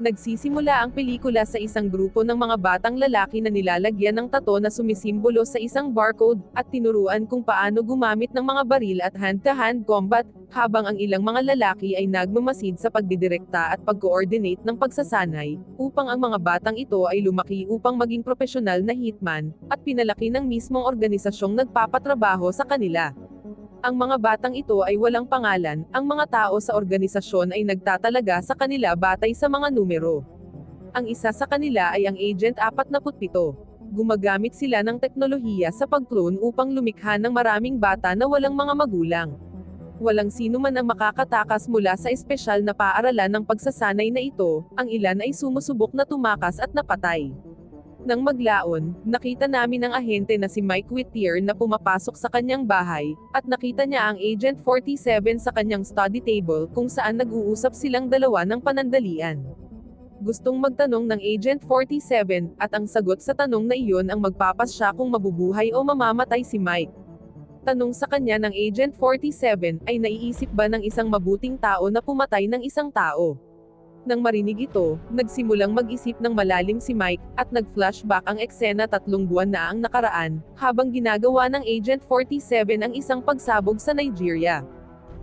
Nagsisimula ang pelikula sa isang grupo ng mga batang lalaki na nilalagyan ng tato na sumisimbolo sa isang barcode, at tinuruan kung paano gumamit ng mga baril at hand-to-hand combat, habang ang ilang mga lalaki ay nagmamasid sa pagdidirekta at pag-coordinate ng pagsasanay, upang ang mga batang ito ay lumaki upang maging profesional na hitman, at pinalaki ng mismong organisasyong nagpapatrabaho sa kanila. Ang mga batang ito ay walang pangalan, ang mga tao sa organisasyon ay nagtatalaga sa kanila batay sa mga numero. Ang isa sa kanila ay ang Agent 47. Gumagamit sila ng teknolohiya sa pag-clone upang lumikha ng maraming bata na walang mga magulang. Walang sino man ang makakatakas mula sa espesyal na paaralan ng pagsasanay na ito, ang ilan ay sumusubok na tumakas at napatay. Nang maglaon, nakita namin ang ahente na si Mike Whittier na pumapasok sa kanyang bahay, at nakita niya ang Agent 47 sa kanyang study table kung saan nag-uusap silang dalawa ng panandalian. Gustong magtanong ng Agent 47, at ang sagot sa tanong na iyon ang magpapasya kung mabubuhay o mamamatay si Mike. Tanong sa kanya ng Agent 47, ay naiisip ba ng isang mabuting tao na pumatay ng isang tao? Nang marinig ito, nagsimulang mag-isip ng malalim si Mike, at nag-flashback ang eksena tatlong buwan na ang nakaraan, habang ginagawa ng Agent 47 ang isang pagsabog sa Nigeria.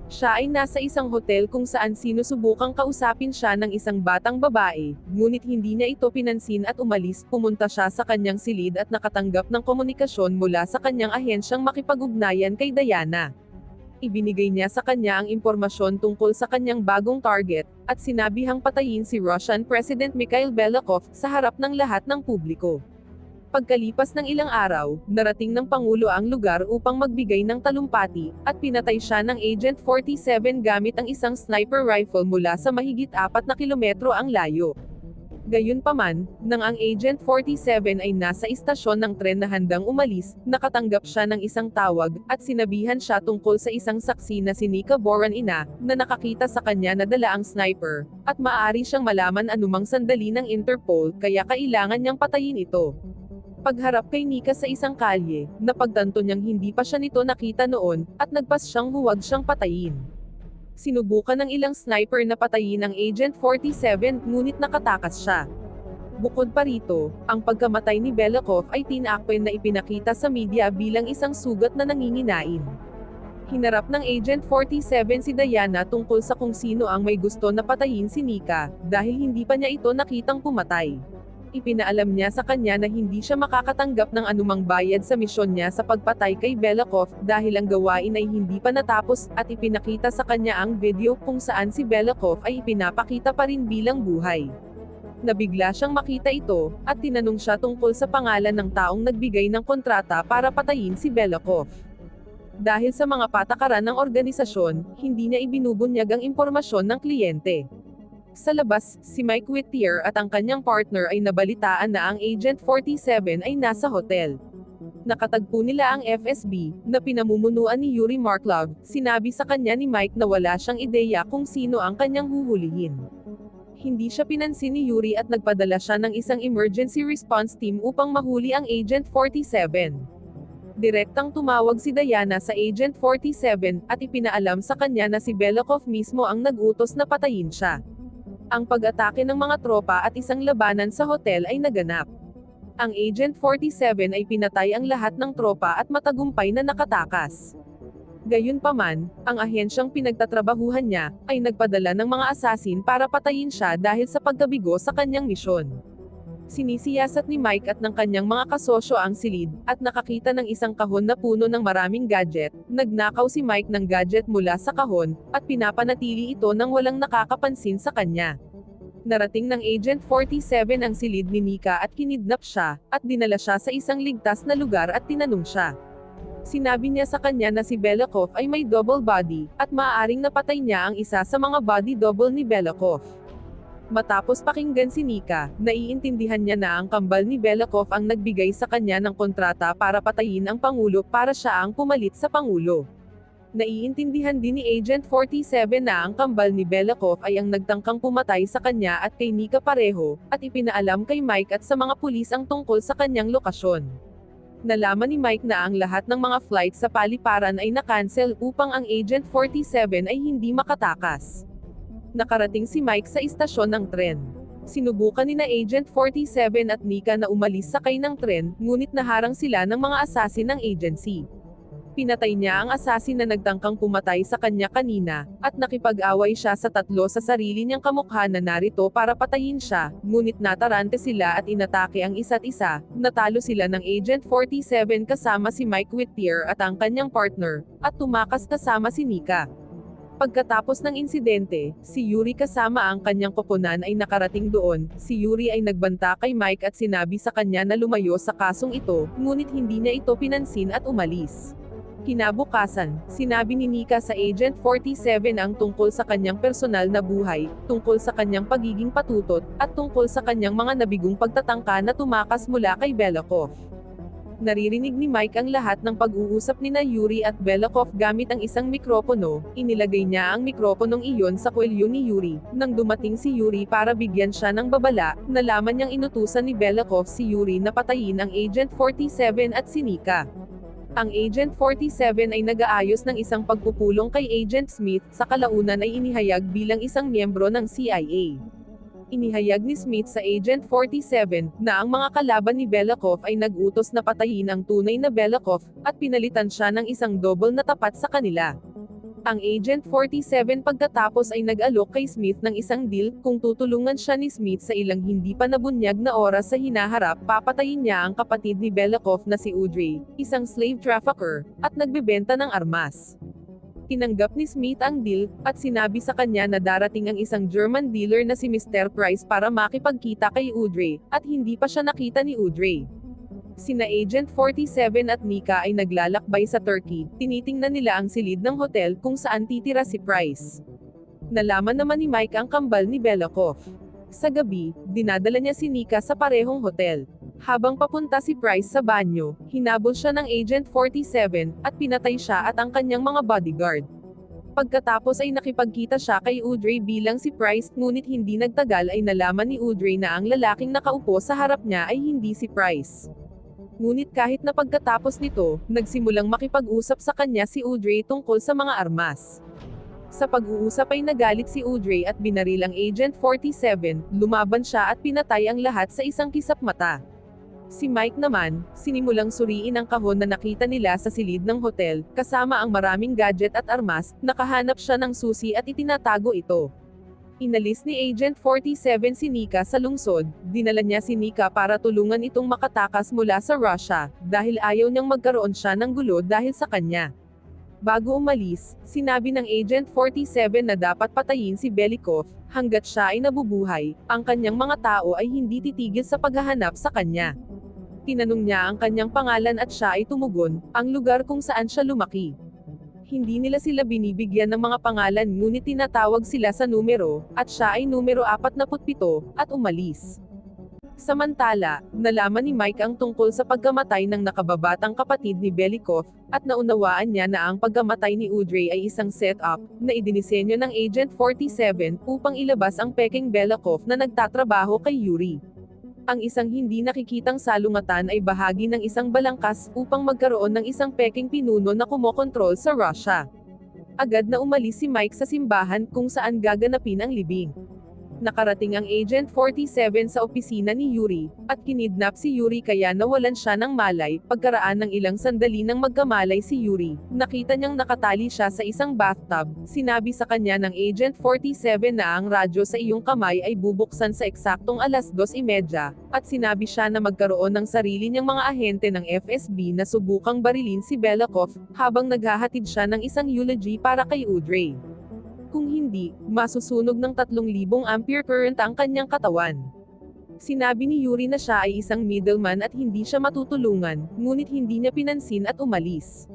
Siya ay nasa isang hotel kung saan sinusubukang kausapin siya ng isang batang babae, ngunit hindi niya ito pinansin at umalis, pumunta siya sa kanyang silid at nakatanggap ng komunikasyon mula sa kanyang ahensyang makipag-ugnayan kay Diana ibinigay niya sa kanya ang impormasyon tungkol sa kanyang bagong target, at sinabihang patayin si Russian President Mikhail Belakov sa harap ng lahat ng publiko. Pagkalipas ng ilang araw, narating ng Pangulo ang lugar upang magbigay ng talumpati, at pinatay siya ng Agent 47 gamit ang isang sniper rifle mula sa mahigit 4 na kilometro ang layo. Gayunpaman, nang ang Agent 47 ay nasa istasyon ng tren na handang umalis, nakatanggap siya ng isang tawag, at sinabihan siya tungkol sa isang saksi na si Nika Boran Ina, na nakakita sa kanya na dala ang sniper, at maaari siyang malaman anumang sandali ng Interpol, kaya kailangan niyang patayin ito. Pagharap kay Nika sa isang kalye, napagtanto niyang hindi pa siya nito nakita noon, at nagpas siyang huwag siyang patayin. Sinubukan ng ilang sniper na patayin ang Agent 47, ngunit nakatakas siya. Bukod pa rito, ang pagkamatay ni Belakov ay tinakpen na ipinakita sa media bilang isang sugat na nanginginain. Hinarap ng Agent 47 si Diana tungkol sa kung sino ang may gusto na patayin si Nika, dahil hindi pa niya ito nakitang pumatay ipinaalam niya sa kanya na hindi siya makakatanggap ng anumang bayad sa misyon niya sa pagpatay kay Belakov, dahil ang gawain ay hindi pa natapos, at ipinakita sa kanya ang video kung saan si Belakov ay ipinapakita pa rin bilang buhay. Nabigla siyang makita ito, at tinanong siya tungkol sa pangalan ng taong nagbigay ng kontrata para patayin si Belakov. Dahil sa mga patakaran ng organisasyon, hindi niya ibinubunyag ang impormasyon ng kliyente. Sa labas, si Mike Whittier at ang kanyang partner ay nabalitaan na ang Agent 47 ay nasa hotel. Nakatagpo nila ang FSB, na pinamumunuan ni Yuri Marklov, sinabi sa kanya ni Mike na wala siyang ideya kung sino ang kanyang huhulihin. Hindi siya pinansin ni Yuri at nagpadala siya ng isang emergency response team upang mahuli ang Agent 47. Direktang tumawag si Diana sa Agent 47, at ipinaalam sa kanya na si Belakov mismo ang nag-utos na patayin siya. Ang pag-atake ng mga tropa at isang labanan sa hotel ay naganap. Ang Agent 47 ay pinatay ang lahat ng tropa at matagumpay na nakatakas. Gayunpaman, ang ahensyang pinagtatrabahuhan niya, ay nagpadala ng mga asasin para patayin siya dahil sa pagkabigo sa kanyang misyon. Sinisiyasat ni Mike at ng kanyang mga kasosyo ang silid, at nakakita ng isang kahon na puno ng maraming gadget, nagnakaw si Mike ng gadget mula sa kahon, at pinapanatili ito nang walang nakakapansin sa kanya. Narating ng Agent 47 ang silid ni Nika at kinidnap siya, at dinala siya sa isang ligtas na lugar at tinanong siya. Sinabi niya sa kanya na si Belakov ay may double body, at maaaring napatay niya ang isa sa mga body double ni Belakov. Matapos pakinggan si Nika, naiintindihan niya na ang kambal ni Belakov ang nagbigay sa kanya ng kontrata para patayin ang Pangulo para siya ang pumalit sa Pangulo. Naiintindihan din ni Agent 47 na ang kambal ni Belakov ay ang nagtangkang pumatay sa kanya at kay Nika pareho, at ipinaalam kay Mike at sa mga pulis ang tungkol sa kanyang lokasyon. Nalaman ni Mike na ang lahat ng mga flight sa paliparan ay nakancel upang ang Agent 47 ay hindi makatakas nakarating si Mike sa istasyon ng tren. Sinubukan ni na Agent 47 at Nika na umalis sakay ng tren, ngunit naharang sila ng mga asasin ng agency. Pinatay niya ang asasin na nagtangkang pumatay sa kanya kanina, at nakipag-away siya sa tatlo sa sarili niyang kamukha na narito para patayin siya, ngunit natarante sila at inatake ang isa't isa, natalo sila ng Agent 47 kasama si Mike Whittier at ang kanyang partner, at tumakas kasama si Nika. Pagkatapos ng insidente, si Yuri kasama ang kanyang koponan ay nakarating doon, si Yuri ay nagbanta kay Mike at sinabi sa kanya na lumayo sa kasong ito, ngunit hindi niya ito pinansin at umalis. Kinabukasan, sinabi ni Nika sa Agent 47 ang tungkol sa kanyang personal na buhay, tungkol sa kanyang pagiging patutot, at tungkol sa kanyang mga nabigong pagtatangka na tumakas mula kay Belikov. Naririnig ni Mike ang lahat ng pag-uusap ni na Yuri at Belikov gamit ang isang mikropono, inilagay niya ang mikroponong iyon sa kwelyo ni Yuri. Nang dumating si Yuri para bigyan siya ng babala, nalaman niyang inutusan ni Belikov si Yuri na patayin ang Agent 47 at si Nika. Ang Agent 47 ay nag-aayos ng isang pagpupulong kay Agent Smith, sa kalaunan ay inihayag bilang isang miyembro ng CIA. Inihayag ni Smith sa Agent 47 na ang mga kalaban ni Belikov ay nag-utos na patayin ang tunay na Belikov at pinalitan siya ng isang double na tapat sa kanila. Ang Agent 47 pagkatapos ay nag-alok kay Smith ng isang deal, kung tutulungan siya ni Smith sa ilang hindi pa nabunyag na oras sa hinaharap, papatayin niya ang kapatid ni Belikov na si Udry, isang slave trafficker, at nagbebenta ng armas. Tinanggap ni Smith ang deal, at sinabi sa kanya na darating ang isang German dealer na si Mr. Price para makipagkita kay Udry, at hindi pa siya nakita ni Udry. Sina Agent 47 at Nika ay naglalakbay sa Turkey, tinitingnan nila ang silid ng hotel kung saan titira si Price. Nalaman naman ni Mike ang kambal ni Belikov. Sa gabi, dinadala niya si Nika sa parehong hotel. Habang papunta si Price sa banyo, hinabol siya ng Agent 47, at pinatay siya at ang kanyang mga bodyguard. Pagkatapos ay nakipagkita siya kay Udry bilang si Price, ngunit hindi nagtagal ay nalaman ni Udry na ang lalaking nakaupo sa harap niya ay hindi si Price. Ngunit kahit na pagkatapos nito, nagsimulang makipag-usap sa kanya si Udry tungkol sa mga armas. Sa pag-uusap ay nagalit si Udry at binaril ang Agent 47, lumaban siya at pinatay ang lahat sa isang kisap mata. Si Mike naman, sinimulang suriin ang kahon na nakita nila sa silid ng hotel, kasama ang maraming gadget at armas, nakahanap siya ng susi at itinatago ito. Inalis ni Agent 47 si Nika sa lungsod, dinala niya si Nika para tulungan itong makatakas mula sa Russia, dahil ayaw niyang magkaroon siya ng gulo dahil sa kanya. Bago umalis, sinabi ng Agent 47 na dapat patayin si Belikov, hanggat siya ay nabubuhay, ang kanyang mga tao ay hindi titigil sa paghahanap sa kanya. Tinanong niya ang kanyang pangalan at siya ay tumugon, ang lugar kung saan siya lumaki hindi nila sila binibigyan ng mga pangalan ngunit tinatawag sila sa numero, at siya ay numero 47, at umalis. Samantala, nalaman ni Mike ang tungkol sa pagkamatay ng nakababatang kapatid ni Belikov, at naunawaan niya na ang pagkamatay ni Udry ay isang setup, na idinisenyo ng Agent 47, upang ilabas ang peking Belikov na nagtatrabaho kay Yuri ang isang hindi nakikitang salungatan ay bahagi ng isang balangkas upang magkaroon ng isang peking pinuno na kumokontrol sa Russia. Agad na umalis si Mike sa simbahan kung saan gaganapin ang libing. Nakarating ang Agent 47 sa opisina ni Yuri, at kinidnap si Yuri kaya nawalan siya ng malay, pagkaraan ng ilang sandali nang magkamalay si Yuri, nakita niyang nakatali siya sa isang bathtub, sinabi sa kanya ng Agent 47 na ang radyo sa iyong kamay ay bubuksan sa eksaktong alas 2.30, at sinabi siya na magkaroon ng sarili niyang mga ahente ng FSB na subukang barilin si Belikov, habang naghahatid siya ng isang eulogy para kay Udray. Kung hindi, masusunog ng 3,000 ampere current ang kanyang katawan. Sinabi ni Yuri na siya ay isang middleman at hindi siya matutulungan, ngunit hindi niya pinansin at umalis.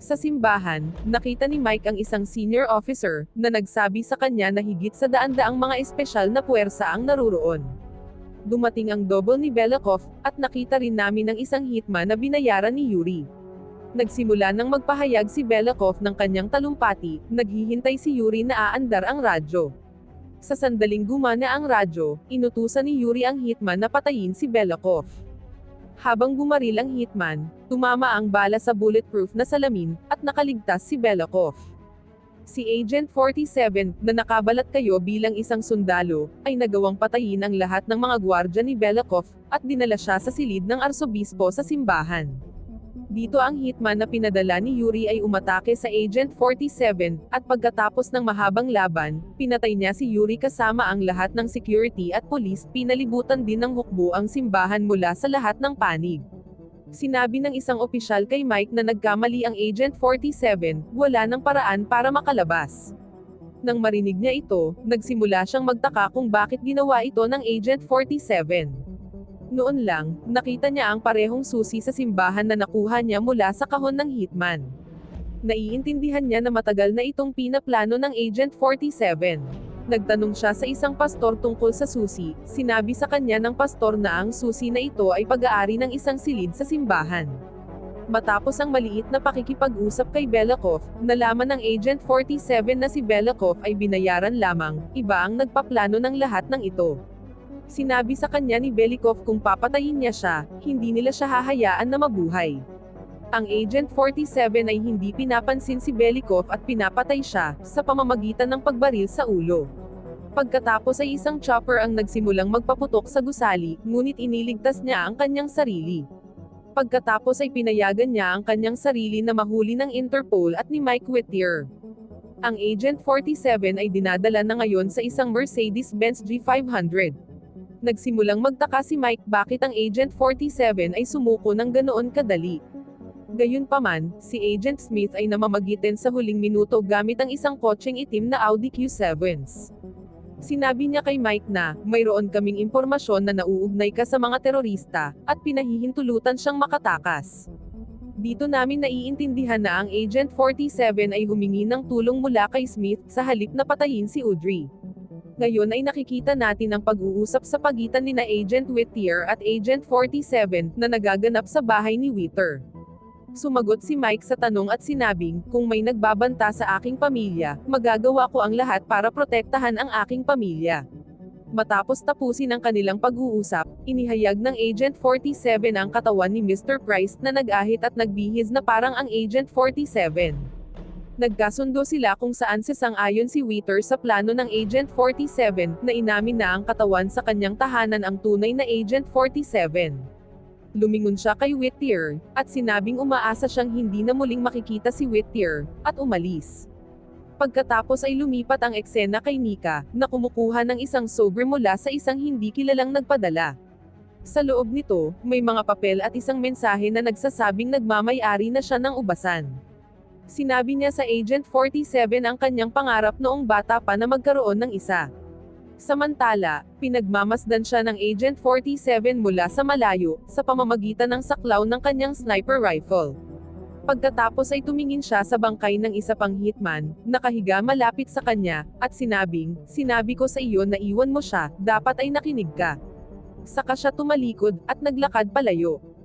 Sa simbahan, nakita ni Mike ang isang senior officer, na nagsabi sa kanya na higit sa daan-daang mga espesyal na puwersa ang naruroon. Dumating ang double ni Belikov, at nakita rin namin ang isang hitman na binayaran ni Yuri. Nagsimula nang magpahayag si Belikov ng kanyang talumpati, naghihintay si Yuri na aandar ang radyo. Sa sandaling gumana ang radyo, inutusan ni Yuri ang hitman na patayin si Belikov. Habang bumaril ang hitman, tumama ang bala sa bulletproof na salamin, at nakaligtas si Belikov. Si Agent 47, na nakabalat kayo bilang isang sundalo, ay nagawang patayin ang lahat ng mga gwardya ni Belikov, at dinala siya sa silid ng arsobispo sa simbahan. Dito ang hitman na pinadala ni Yuri ay umatake sa Agent 47, at pagkatapos ng mahabang laban, pinatay niya si Yuri kasama ang lahat ng security at police, pinalibutan din ng hukbo ang simbahan mula sa lahat ng panig. Sinabi ng isang opisyal kay Mike na nagkamali ang Agent 47, wala ng paraan para makalabas. Nang marinig niya ito, nagsimula siyang magtaka kung bakit ginawa ito ng Agent 47. Noon lang, nakita niya ang parehong susi sa simbahan na nakuha niya mula sa kahon ng hitman. Naiintindihan niya na matagal na itong pinaplano ng Agent 47. Nagtanong siya sa isang pastor tungkol sa susi, sinabi sa kanya ng pastor na ang susi na ito ay pag-aari ng isang silid sa simbahan. Matapos ang maliit na pakikipag-usap kay Belikov, nalaman ng Agent 47 na si Belikov ay binayaran lamang, iba ang nagpaplano ng lahat ng ito. Sinabi sa kanya ni Belikov kung papatayin niya siya, hindi nila siya hahayaan na mabuhay. Ang Agent 47 ay hindi pinapansin si Belikov at pinapatay siya, sa pamamagitan ng pagbaril sa ulo. Pagkatapos ay isang chopper ang nagsimulang magpaputok sa gusali, ngunit iniligtas niya ang kanyang sarili. Pagkatapos ay pinayagan niya ang kanyang sarili na mahuli ng Interpol at ni Mike Whittier. Ang Agent 47 ay dinadala na ngayon sa isang Mercedes-Benz G500. Nagsimulang magtaka si Mike bakit ang Agent 47 ay sumuko ng ganoon kadali. Gayunpaman, si Agent Smith ay namamagitan sa huling minuto gamit ang isang kotseng itim na Audi Q7s. Sinabi niya kay Mike na, mayroon kaming impormasyon na nauugnay ka sa mga terorista, at pinahihintulutan siyang makatakas. Dito namin naiintindihan na ang Agent 47 ay humingi ng tulong mula kay Smith sa halip na patayin si Audrey. Ngayon ay nakikita natin ang pag-uusap sa pagitan ni na Agent Whittier at Agent 47 na nagaganap sa bahay ni Whitter. Sumagot si Mike sa tanong at sinabing, kung may nagbabanta sa aking pamilya, magagawa ko ang lahat para protektahan ang aking pamilya. Matapos tapusin ang kanilang pag-uusap, inihayag ng Agent 47 ang katawan ni Mr. Price na nag-ahit at nagbihis na parang ang Agent 47. Nagkasundo sila kung saan sasang-ayon si Witter sa plano ng Agent 47 na inamin na ang katawan sa kanyang tahanan ang tunay na Agent 47. Lumingon siya kay Whittier, at sinabing umaasa siyang hindi na muling makikita si Whittier, at umalis. Pagkatapos ay lumipat ang eksena kay Nika, na kumukuha ng isang sober mula sa isang hindi kilalang nagpadala. Sa loob nito, may mga papel at isang mensahe na nagsasabing nagmamay-ari na siya ng ubasan. Sinabi niya sa Agent 47 ang kanyang pangarap noong bata pa na magkaroon ng isa. Samantala, pinagmamasdan siya ng Agent 47 mula sa malayo, sa pamamagitan ng saklaw ng kanyang sniper rifle. Pagkatapos ay tumingin siya sa bangkay ng isa pang hitman, nakahiga malapit sa kanya, at sinabing, sinabi ko sa iyo na iwan mo siya, dapat ay nakinig ka. Saka siya tumalikod, at naglakad palayo.